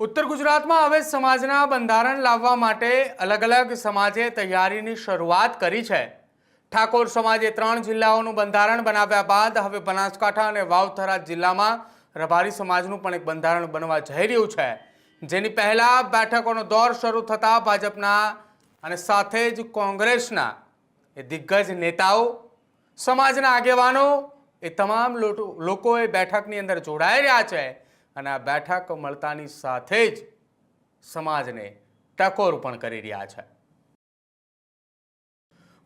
ઉત્તર ગુજરાતમાં હવે સમાજના બંધારણ લાવવા માટે અલગ અલગ સમાજે તૈયારીની શરૂઆત કરી છે. ઠાકોર સમાજે ત્રણ જિલ્લાઓનું બંધારણ બનાવ્યા બાદ હવે બનાસકાંઠા અને વાવથરા જિલ્લામાં રબારી સમાજનું પણ એક બંધારણ બનવા જઈ રહ્યું છે. જેની પહેલાં બેઠકોનો દોર શરૂ થતાં ભાજપના અને સાથે જ કોંગ્રેસના એ દિગ્ગજ નેતાઓ, સમાજના આગેવાનો એ તમામ લોકો એ બેઠકની અંદર જોડાઈ રહ્યા છે. અને આ બેઠક મળતાની સાથે જ સમાજને ટકોર પણ કરી રહ્યા છે.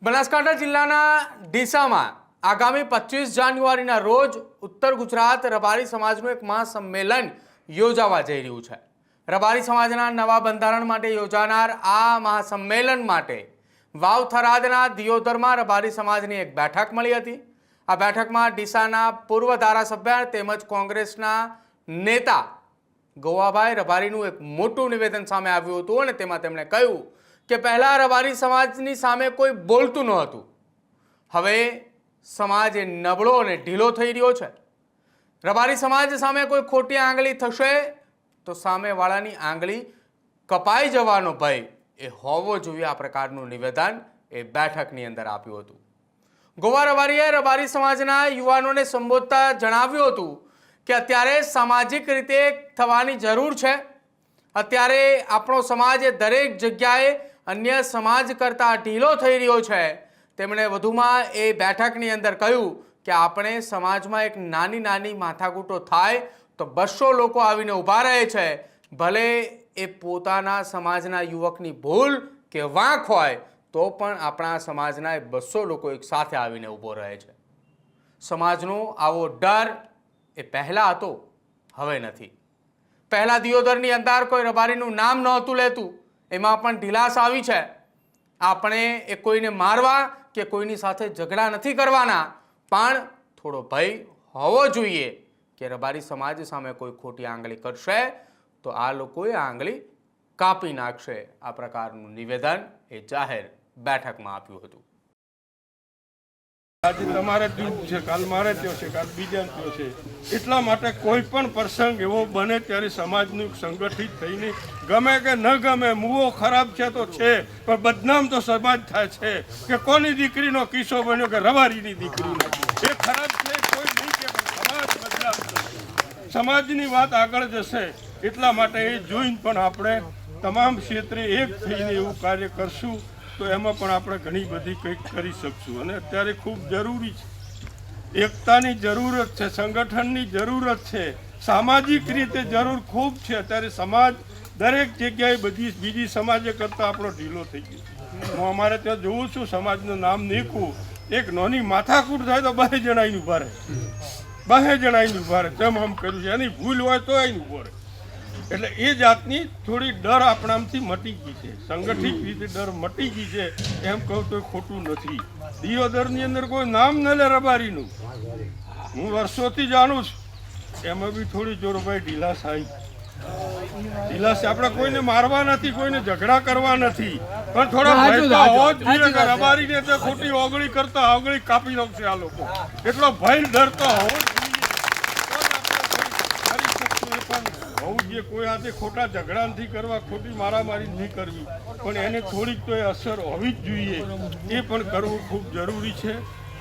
બનાસકાંઠા જિલ્લાના ડીસામાં આગામી પચીસ જાન્યુઆરીના રોજ ઉત્તર ગુજરાત રબારી સમાજનું એક મહાસંમેલન યોજાવા જઈ રહ્યું છે. રબારી સમાજના નવા બંધારણ માટે યોજાનાર આ મહાસંમેલન માટે વાવ થરાદના દિયોદરમાં રબારી સમાજની એક બેઠક મળી હતી. આ બેઠકમાં ડીસાના પૂર્વ ધારાસભ્ય તેમજ કોંગ્રેસના નેતા ગોવાભાઈ રબારીનું એક મોટું નિવેદન સામે આવ્યું હતું અને તેમાં તેમણે કહ્યું કે પહેલાં રબારી સમાજની સામે કોઈ બોલતું ન હતું. હવે સમાજ એ નબળો અને ઢીલો થઈ રહ્યો છે. રબારી સમાજ સામે કોઈ ખોટી આંગળી થશે તો સામેવાળાની આંગળી કપાઈ જવાનો ભય એ હોવો જોઈએ આ પ્રકારનું નિવેદન એ બેઠકની અંદર આપ્યું હતું. ગોવા રબારીએ રબારી સમાજના યુવાનોને સંબોધતા જણાવ્યું હતું કે અત્યારે સામાજિક રીતે થવાની જરૂર છે. અત્યારે આપણો સમાજ એ દરેક જગ્યાએ અન્ય સમાજ કરતાં ઢીલો થઈ રહ્યો છે. તેમણે વધુમાં એ બેઠકની અંદર કહ્યું કે આપણે સમાજમાં એક નાની નાની માથાકૂટો થાય તો બસો લોકો આવીને ઊભા રહે છે. ભલે એ પોતાના સમાજના યુવકની ભૂલ કે વાંક હોય તો પણ આપણા સમાજના એ બસો લોકો એક સાથે આવીને ઊભો રહે છે. સમાજનો આવો ડર એ પહેલાં હતો, હવે નથી. પહેલાં દિયોદરની અંદર કોઈ રબારીનું નામ નહોતું લેતું, એમાં પણ ઢીલાસ આવી છે. આપણે એ કોઈને મારવા કે કોઈની સાથે ઝઘડા નથી કરવાના, પણ થોડો ભય હોવો જોઈએ કે રબારી સમાજ સામે કોઈ ખોટી આંગળી કરશે, તો આ લોકોએ આંગળી કાપી નાખશે. આ પ્રકારનું નિવેદન એ જાહેર બેઠકમાં આપ્યું હતું. આજે તમારે દુઃખ છે, કાલ મારે ત્યાં છે, કાલ બીજા ત્યો છે. એટલા માટે કોઈ પણ પ્રસંગ એવો બને ત્યારે સમાજનું સંગઠિત થઈને ગમે કે ન ગમે, મૂવો ખરાબ છે તો છે, પણ બદનામ તો સમાજ થાય છે કે કોની દીકરીનો કિસ્સો બન્યો કે રવારીની દીકરીનો? એ ખરાબ છે, કોઈ નહીં કે સમાજ બદનામ સમાજની વાત આગળ જશે, એટલા માટે એ જોઈને પણ આપણે તમામ ક્ષેત્રે એક થઈને એવું કાર્ય કરશું. તો એમાં પણ આપણે ઘણી બધી કંઈક કરી શકશું. અને અત્યારે ખૂબ જરૂરી છે. એકતાની જરૂરત છે, સંગઠનની જરૂરત છે, સામાજિક રીતે જરૂર ખૂબ છે. અત્યારે સમાજ દરેક જગ્યાએ બધી બીજી સમાજે કરતાં આપણો ઢીલો થઈ ગયો હું અમારે ત્યાં જોઉં છું, સમાજનું નામ નીકું એક નોની માથાકૂટ થાય તો બે જણા ઊભા રહે. બે જણા આઈને ઊભા રહે. તેમ આમ કર્યું છે. એની ભૂલ હોય તો આઈને ઊભો રહે. એટલે એ જાતની થોડી ડર આપણામાંથી મટી ગઈ છે. સંગઠિત રીતે ડર મટી ગઈ છે એમ કહું તો ખોટું નથી. દિયોદરની અંદર કોઈ નામ ન લે રબારીનું. હું વર્ષોથી જાણું છું. એમાં બી થોડી જોરભાઈ ઢીલાસ આવી. ઢીલાસ આપણે કોઈને મારવા નથી કોઈને ઝઘડા કરવા નથી. પણ થોડા રબારીને તો ખોટી ઓગળી કરતા ઓગળી કાપી નાખશે આ લોકો. એટલો ભય ડર તો હોવો જ જોઈએ તો જ આપણે કંઈક કરી શકશું. એ જોઈએ કોઈ હાથે ખોટા ઝઘડા નથી કરવા, ખોટી મારામારી નહીં કરવી, પણ એને થોડીક તો એ અસર હોવી જ જોઈએ. એ પણ કરવું ખૂબ જરૂરી છે.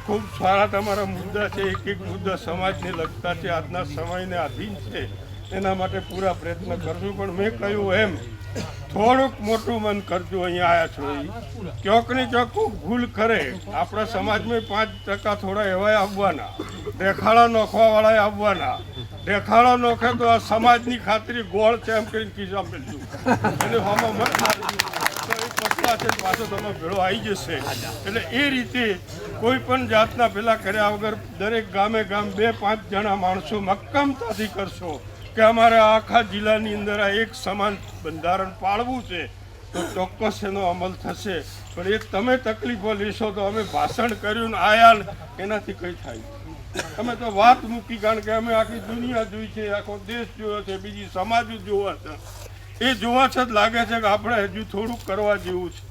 ખૂબ સારા તમારા મુદ્દા છે, એક એક મુદ્દા સમાજને લગતા છે, આજના સમયને આધીન છે. એના માટે પૂરા પ્રયત્ન કરશું પણ મેં કહ્યું એમ, થોડુંક મોટું મન કરજો, અહીંયા આવ્યા છો ઈ. ક્યાંક ને ક્યાંક ભૂલ કરે. આપણા સમાજમાં પાંચ ટકા થોડા એવાય આવવાના. દેખાડા નોખવાવાળા આવવાના. દેખાડો નોખે તો આ સમાજની ખાતરી ગોળ છે એમ કરીને કીધા મેળ્યું એને હમો મત. તો છે પાછો તમે ભેળો આવી જશે. એટલે એ રીતે કોઈ પણ જાતના પેલા કર્યા વગર દરેક ગામે ગામ બે પાંચ જણા માણસો મક્કમતાથી કરશો કે અમારે આખા જિલ્લાની અંદર આ એક સમાન બંધારણ પાળવું છે, તો ચોક્કસ એનો અમલ થશે. પણ એ તમે તકલીફો લેશો તો અમે ભાષણ કર્યું ને આયા એનાથી કંઈ થાય અમે તો વાત મૂકી, કારણ કે અમે આખી દુનિયા જોઈ છે, આખો દેશ જોયો છે, બીજી સમાજ જોવા છે. એ જોવા છત લાગે છે કે આપણે હજુ થોડુંક કરવા જેવું છે.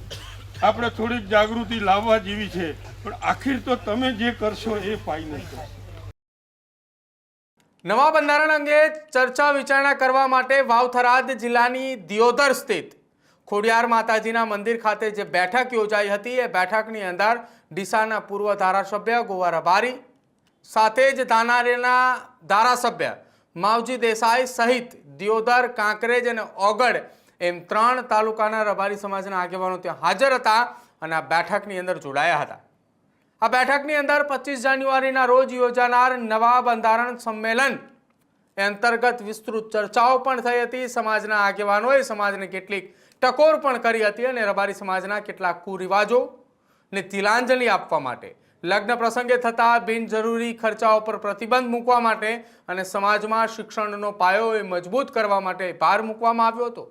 આપણે થોડીક જાગૃતિ લાવવા જેવી છે. પણ આખીર તો તમે જે કરશો એ ફાઈન નહીં નવા બંધારણ અંગે ચર્ચા વિચારણા કરવા માટે વાવથરાદ જિલ્લાની દિયોદર સ્થિત ખોડિયાર માતાજીના મંદિર ખાતે જે બેઠક યોજાઈ હતી, એ બેઠકની અંદર ડીસાના પૂર્વ ધારાસભ્ય ગોવા રબારી સાથે જ ધાનારીના ધારાસભ્ય માવજી દેસાઈ સહિત દિયોદર, કાંકરેજ અને ઓગડ એમ ત્રણ તાલુકાના રબારી સમાજના આગેવાનો ત્યાં હાજર હતા અને આ બેઠકની અંદર જોડાયા હતા. આ બેઠકની અંદર પચીસ જાન્યુઆરીના રોજ યોજાનાર નવા બંધારણ સંમેલન અંતર્ગત વિસ્તૃત ચર્ચાઓ પણ થઈ હતી. સમાજના આગેવાનોએ સમાજને કેટલીક ટકોર પણ કરી હતી અને રબારી સમાજના કેટલાક કુરિવાજો ને તિલાંજલિ આપવા માટે લગ્ન પ્રસંગે થતા બિનજરૂરી ખર્ચાઓ પર પ્રતિબંધ મૂકવા માટે અને સમાજમાં શિક્ષણનો પાયો એ મજબૂત કરવા માટે ભાર મૂકવામાં આવ્યો હતો.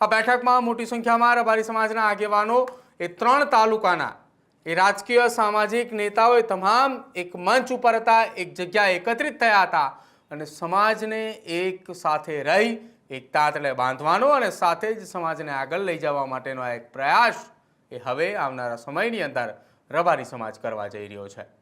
આ બેઠકમાં મોટી સંખ્યામાં રબારી સમાજના આગેવાનો એ ત્રણ તાલુકાના, એ રાજકીય સામાજિક નેતાઓએ તમામ એક મંચ ઉપર હતા, એક જગ્યાએ એકત્રિત થયા હતા અને સમાજને એક સાથે રહી એક તાતડે બાંધવાનો અને સાથે જ સમાજને આગળ લઈ જવા માટેનો આ એક પ્રયાસ એ હવે આવનારા સમયની અંદર રબારી સમાજ કરવા જઈ રહ્યો છે.